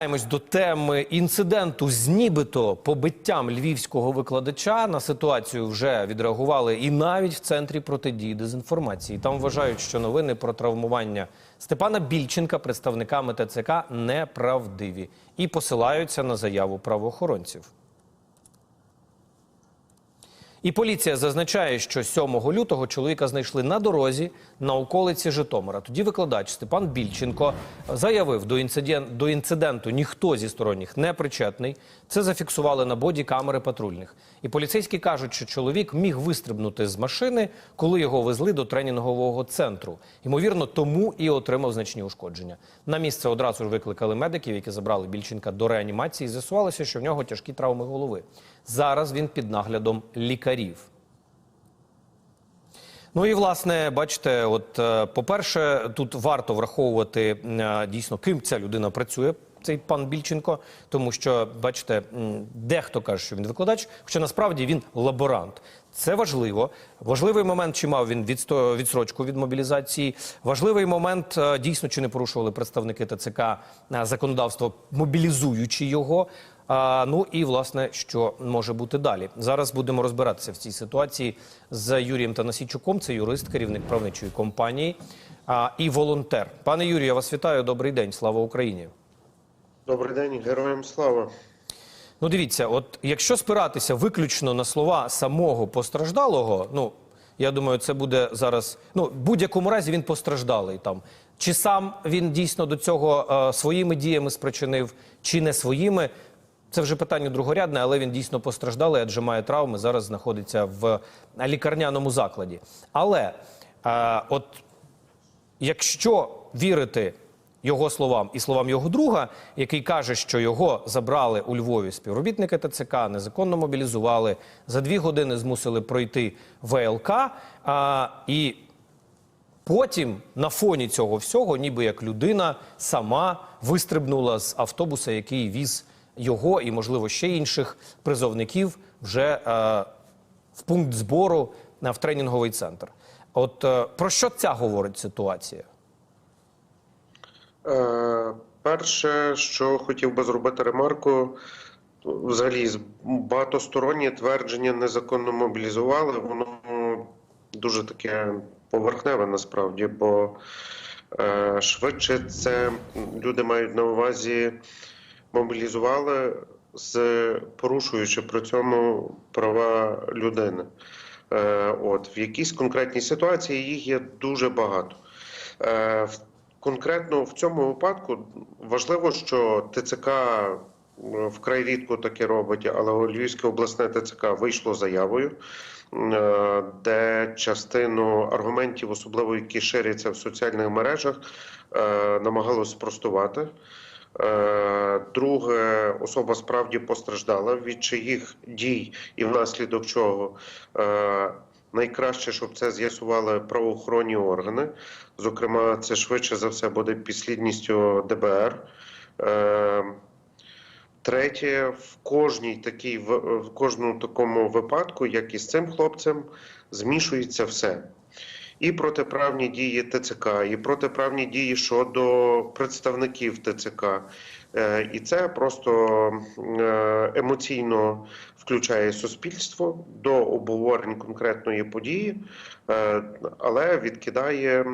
Повертаємось до теми інциденту з нібито побиттям львівського викладача. На ситуацію вже відреагували і навіть в центрі протидії дезінформації. Там вважають, що новини про травмування Степана Більченка представниками ТЦК неправдиві і посилаються на заяву правоохоронців. І поліція зазначає, що 7 лютого чоловіка знайшли на дорозі на околиці Житомира. Тоді викладач Степан Більченко заявив, до, інцидент, до інциденту ніхто зі сторонніх не причетний. Це зафіксували на боді камери патрульних. І поліцейські кажуть, що чоловік міг вистрибнути з машини, коли його везли до тренінгового центру. Ймовірно, тому і отримав значні ушкодження. На місце одразу ж викликали медиків, які забрали Більченка до реанімації. З'ясувалося, що в нього тяжкі травми голови. Зараз він під наглядом лікарів. Ну і власне, бачите, от е, по-перше, тут варто враховувати е, дійсно, ким ця людина працює. Цей пан Більченко, тому що бачите, дехто каже, що він викладач, хоча насправді він лаборант. Це важливо. Важливий момент, чи мав він відсрочку від мобілізації. Важливий момент, е, дійсно, чи не порушували представники ТЦК законодавство, мобілізуючи його. А, ну і власне, що може бути далі. Зараз будемо розбиратися в цій ситуації з Юрієм Танасійчуком. Це юрист, керівник правничої компанії а, і волонтер. Пане Юрію, я вас вітаю. Добрий день. Слава Україні. Добрий день, героям слава. Ну, дивіться, от якщо спиратися виключно на слова самого постраждалого, ну я думаю, це буде зараз. Ну, в будь-якому разі він постраждалий там. Чи сам він дійсно до цього е, своїми діями спричинив, чи не своїми. Це вже питання другорядне, але він дійсно постраждалий, адже має травми. Зараз знаходиться в лікарняному закладі. Але е, от якщо вірити його словам і словам його друга, який каже, що його забрали у Львові співробітники ТЦК, незаконно мобілізували, за дві години змусили пройти ВЛК, а, і потім на фоні цього всього, ніби як людина сама вистрибнула з автобуса, який віз його і, можливо, ще інших призовників вже е, в пункт збору в тренінговий центр. От е, про що ця говорить ситуація? Е, перше, що хотів би зробити ремарку, взагалі багатостороннє твердження незаконно мобілізували, воно дуже таке поверхневе насправді, бо е, швидше це люди мають на увазі мобілізували з порушуючи при цьому права людини. Е, От в якійсь конкретній ситуації їх є дуже багато. Е, Конкретно в цьому випадку важливо, що ТЦК е, вкрай рідко таке робить, але Львівське обласне ТЦК вийшло заявою, де частину аргументів, особливо які ширяться в соціальних мережах, намагалось спростувати. Е, Друге, особа справді постраждала, від чиїх дій і внаслідок чого е, найкраще, щоб це з'ясували правоохоронні органи. Зокрема, це швидше за все буде підслідністю ДБР. Е, Третє, в кожній такій в кожному такому випадку, як і з цим хлопцем, змішується все. І протиправні дії ТЦК, і протиправні дії щодо представників ТЦК. Е, І це просто е, емоційно включає суспільство до обговорень конкретної події, е, але відкидає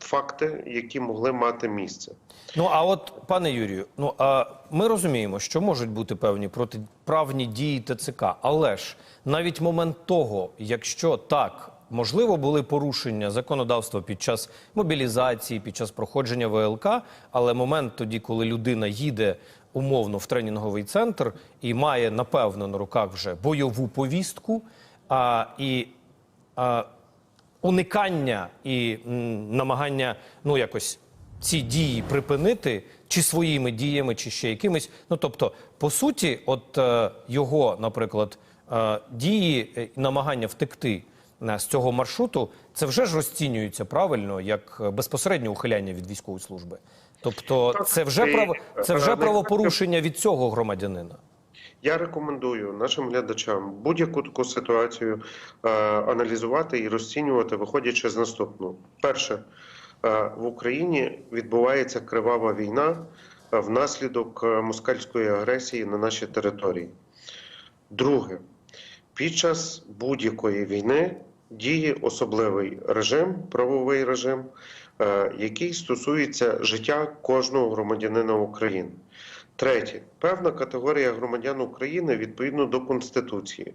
факти, які могли мати місце. Ну а от, пане Юрію, ну а ми розуміємо, що можуть бути певні протиправні дії ТЦК, але ж навіть момент того, якщо так. Можливо, були порушення законодавства під час мобілізації, під час проходження ВЛК, але момент тоді, коли людина їде умовно в тренінговий центр і має напевно на руках вже бойову повістку, а, і а, уникання і м, намагання ну якось ці дії припинити, чи своїми діями, чи ще якимись. Ну тобто, по суті, от е, його, наприклад, е, дії, е, намагання втекти з цього маршруту, це вже ж розцінюється правильно як е, безпосереднє ухиляння від військової служби. Тобто, це вже право, це е, вже е, правопорушення від цього громадянина. Я рекомендую нашим глядачам будь-яку таку ситуацію е, аналізувати і розцінювати, виходячи з наступного. Перше, е, в Україні відбувається кривава війна е, внаслідок е, москальської агресії на нашій території. Друге, під час будь-якої війни діє особливий режим, правовий режим, е, який стосується життя кожного громадянина України. Третє, певна категорія громадян України відповідно до Конституції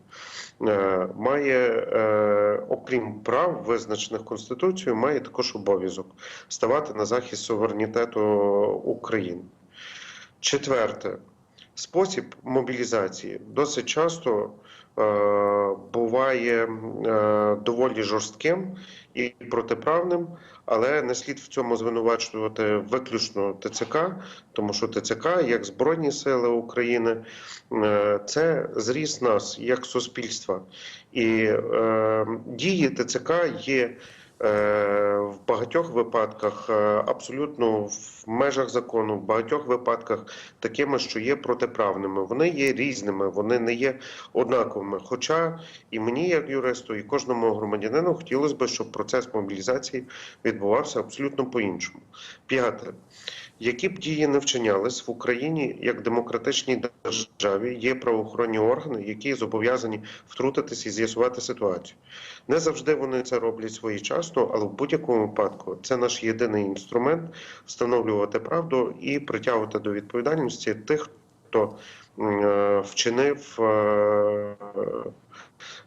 е, має, е, окрім прав, визначених Конституцією, має також обов'язок ставати на захист суверенітету України. Четверте, спосіб мобілізації досить часто буває е, доволі жорстким і протиправним, але не слід в цьому звинувачувати виключно ТЦК, тому що ТЦК, як Збройні Сили України, е, це зріс нас як суспільства. І е, дії ТЦК є. Е, В багатьох випадках е, абсолютно в межах закону, в багатьох випадках такими, що є протиправними. Вони є різними, вони не є однаковими. Хоча і мені, як юристу, і кожному громадянину хотілося б, щоб процес мобілізації відбувався абсолютно по-іншому. П'яте. Які б дії не вчинялись в Україні як демократичній державі, є правоохоронні органи, які зобов'язані втрутитись і з'ясувати ситуацію. Не завжди вони це роблять своєчасно, але в будь-якому випадку це наш єдиний інструмент встановлювати правду і притягувати до відповідальності тих, хто е, вчинив е,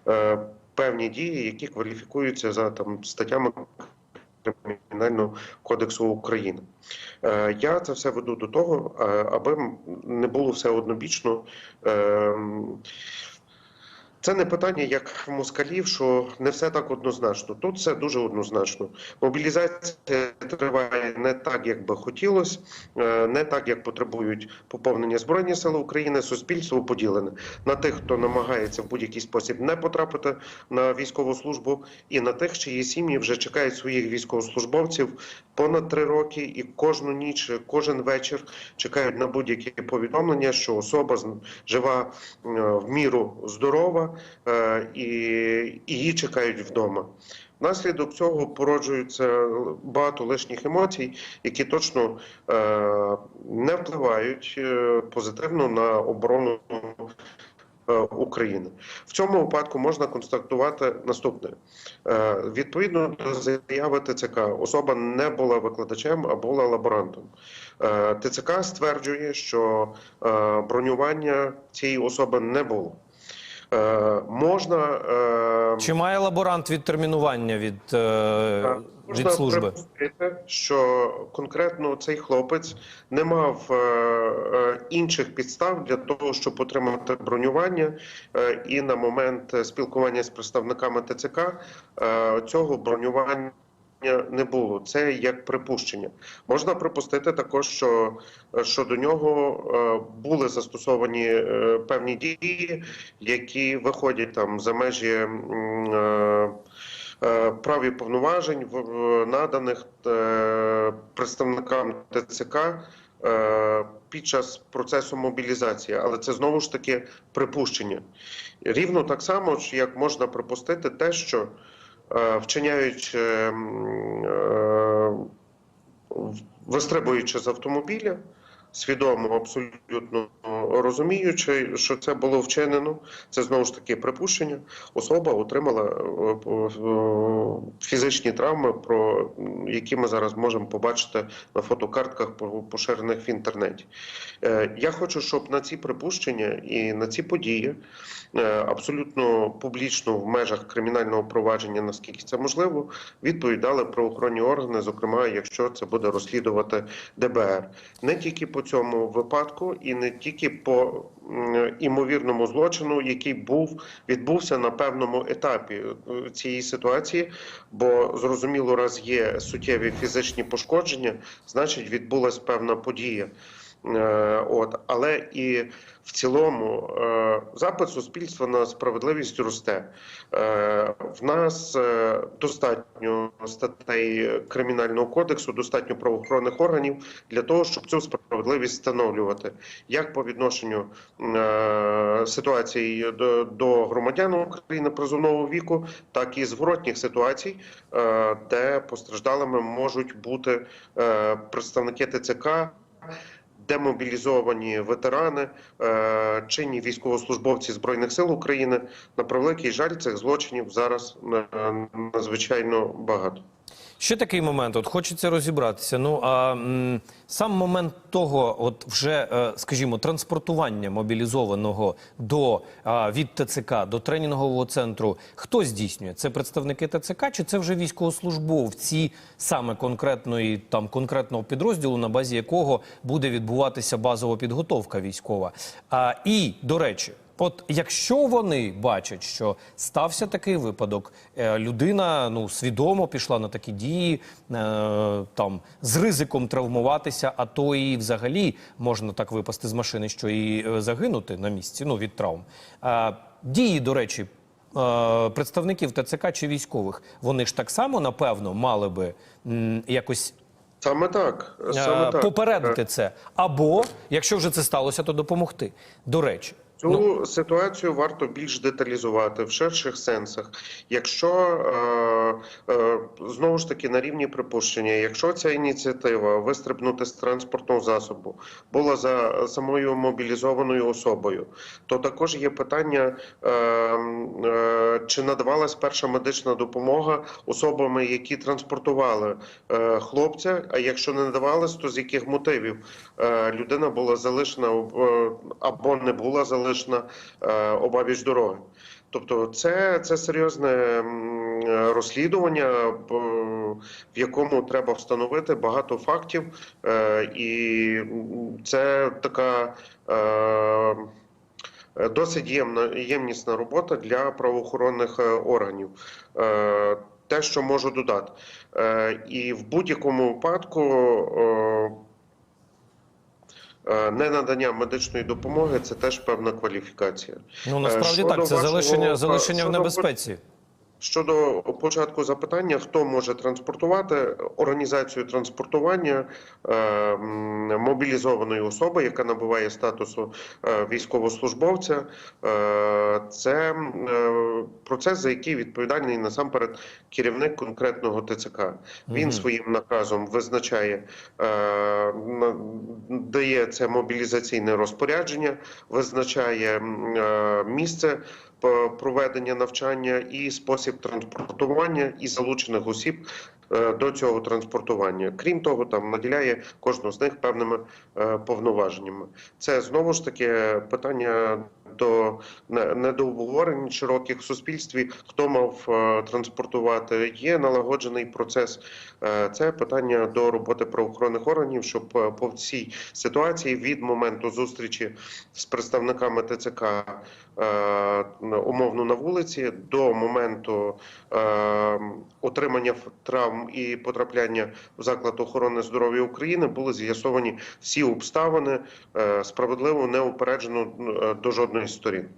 е, певні дії, які кваліфікуються за там статтями Кримінального кодексу України. Е, Я це все веду до того, е, аби не було все однобічно. Це не питання як в москалів, що не все так однозначно. Тут все дуже однозначно. Мобілізація триває не так, як би хотілося, е, не так, як потребують поповнення Збройні Сили України. Суспільство поділене на тих, хто намагається в будь-який спосіб не потрапити на військову службу, і на тих, чиї сім'ї вже чекають своїх військовослужбовців понад три роки, і кожну ніч, кожен вечір чекають на будь-які повідомлення, що особа жива е, в міру здорова і і її чекають вдома. Внаслідок цього породжується багато лишніх емоцій, які точно е, не впливають е, позитивно на оборону е, України. В цьому випадку можна констатувати наступне: Е, відповідно до заяви ТЦК, особа не була викладачем, а була лаборантом. Е, ТЦК стверджує, що е, бронювання цієї особи не було. Е, Можна е, Чи має лаборант відтермінування від, е, Можна від служби? припустити, що конкретно цей хлопець не мав е, е, інших підстав для того, щоб отримати бронювання, е, і на момент спілкування з представниками ТЦК е, цього бронювання. Не було це як припущення. Можна припустити також, що е, щодо нього е, були застосовані е, певні дії, які виходять там за межі е, е, прав і повноважень, наданих е, представникам ТЦК е, під час процесу мобілізації, але це знову ж таки припущення. Рівно так само, як можна припустити те, що е, вчиняють, е, м, е, в- вистрибуючи з автомобіля, свідомо, абсолютно розуміючи, що це було вчинено, це знову ж таки припущення. Особа отримала е, е, фізичні травми, про які ми зараз можемо побачити на фотокартках, поширених в інтернеті. Е, Я хочу, щоб на ці припущення і на ці події е, абсолютно публічно в межах кримінального провадження, наскільки це можливо, відповідали правоохоронні органи, зокрема, якщо це буде розслідувати ДБР, не тільки по цьому випадку, і не тільки по імовірному злочину, який був відбувся на певному етапі е, цієї ситуації, бо зрозуміло, раз є суттєві фізичні пошкодження, значить відбулася певна подія. Е, От, але і в цілому е, запит суспільства на справедливість росте. Е, В нас достатньо статей кримінального кодексу, достатньо правоохоронних органів для того, щоб цю справедливість встановлювати, як по відношенню ситуації до, громадян України призовного віку, так і зворотніх ситуацій, де постраждалими можуть бути представники ТЦК демобілізовані ветерани, е, чинні військовослужбовці збройних сил України. На превеликий жаль, цих злочинів зараз е, надзвичайно багато. Ще такий момент, от хочеться розібратися. Ну а сам момент того, от вже, е, скажімо, транспортування мобілізованого до від ТЦК до тренінгового центру, хто здійснює? Це представники ТЦК чи це вже військовослужбовці саме конкретної там конкретного підрозділу, на базі якого буде відбуватися базова підготовка військова? А, і до речі. От якщо вони бачать, що стався такий випадок, е, людина ну свідомо пішла на такі дії, е, там з ризиком травмуватися, а то і взагалі можна так випасти з машини, що і е, загинути на місці, ну від травм. Дії, до речі, представників ТЦК чи військових, вони ж так само напевно мали би м, якось Саме так, саме так. попередити це, або якщо вже це сталося, то допомогти. До речі. Цю Ну. ситуацію варто більш деталізувати в ширших сенсах. Якщо е, е, знову ж таки на рівні припущення, якщо ця ініціатива вистрибнути з транспортного засобу була за самою мобілізованою особою, то також є питання, е, чи надавалась перша медична допомога особами, які транспортували хлопця. А якщо не надавалась, то з яких мотивів людина була залишена або не була залишена е, обабіч дороги. Тобто, це, це серйозне розслідування, в якому треба встановити багато фактів, е, і це така. е, Досить ємна ємнісна робота для правоохоронних органів. Те, що можу додати, і в будь-якому випадку ненадання медичної допомоги це теж певна кваліфікація. Ну насправді щодо так, це вашого, залишення, е, залишення в небезпеці. Щодо початку запитання, хто може транспортувати організацію транспортування е, мобілізованої особи, яка набуває статусу е, військовослужбовця, е, це е, процес, за який відповідальний насамперед керівник конкретного ТЦК. Він своїм наказом визначає, е, дає це мобілізаційне розпорядження, визначає е, місце проведення навчання і спосіб транспортування і залучених осіб е, до цього транспортування. Крім того, там наділяє кожного з них певними е, повноваженнями. Це знову ж таки питання до не не широких в суспільстві. Хто мав е, транспортувати? Є налагоджений процес. Е, Це питання до роботи правоохоронних органів, щоб е, по цій ситуації від моменту зустрічі з представниками ТЦК умовно на вулиці до моменту отримання травм і потрапляння в заклад охорони здоров'я України були з'ясовані всі обставини справедливо неупереджено до жодної сторін.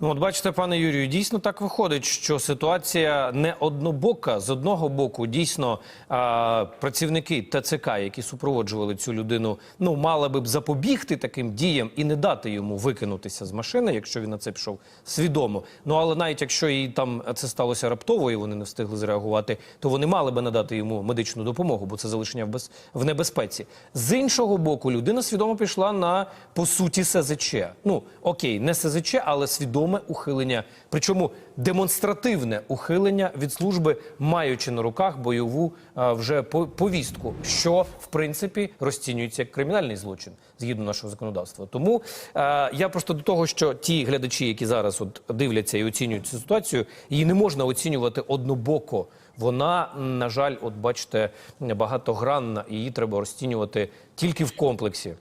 Ну, от бачите, пане Юрію, дійсно так виходить, що ситуація не однобока. З одного боку, дійсно, а, працівники ТЦК, які супроводжували цю людину, ну мали би б запобігти таким діям і не дати йому викинутися з машини, якщо він на це пішов свідомо. Ну але навіть якщо і там це сталося раптово, і вони не встигли зреагувати, то вони мали би надати йому медичну допомогу, бо це залишення в, без... в небезпеці. З іншого боку, людина свідомо пішла на по суті СЗЧ. Ну окей, не СЗЧ, але свідоме ухилення, причому демонстративне ухилення від служби, маючи на руках бойову а, вже повістку, що в принципі розцінюється як кримінальний злочин згідно нашого законодавства. Тому е, я просто до того, що ті глядачі, які зараз от дивляться і оцінюють цю ситуацію, її не можна оцінювати однобоко. Вона, на жаль, от бачите, багатогранна, і її треба розцінювати тільки в комплексі.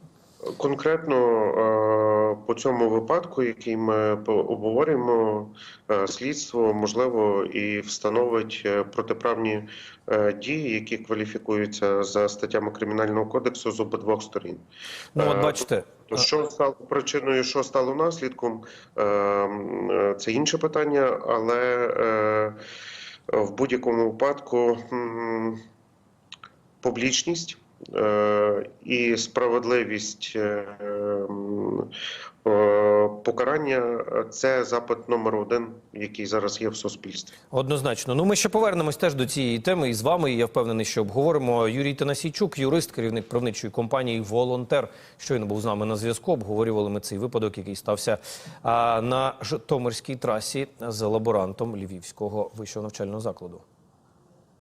Конкретно е, по цьому випадку, який ми обговорюємо, е, слідство можливо і встановить е, протиправні е, дії, які кваліфікуються за статтями кримінального кодексу з обидвох сторін. Ну, от бачите, То що стало причиною, що стало наслідком, це інше питання, але в будь-якому випадку публічність і справедливість е, е, покарання е, це запит номер один, який зараз є в суспільстві. Однозначно. Ну, ми ще повернемось теж до цієї теми і з вами. Я впевнений, що обговоримо. Юрій Танасійчук, юрист, керівник правничої компанії Волонтер, щойно був з нами на зв'язку. Обговорювали ми цей випадок, який стався на Житомирській трасі з лаборантом Львівського вищого навчального закладу.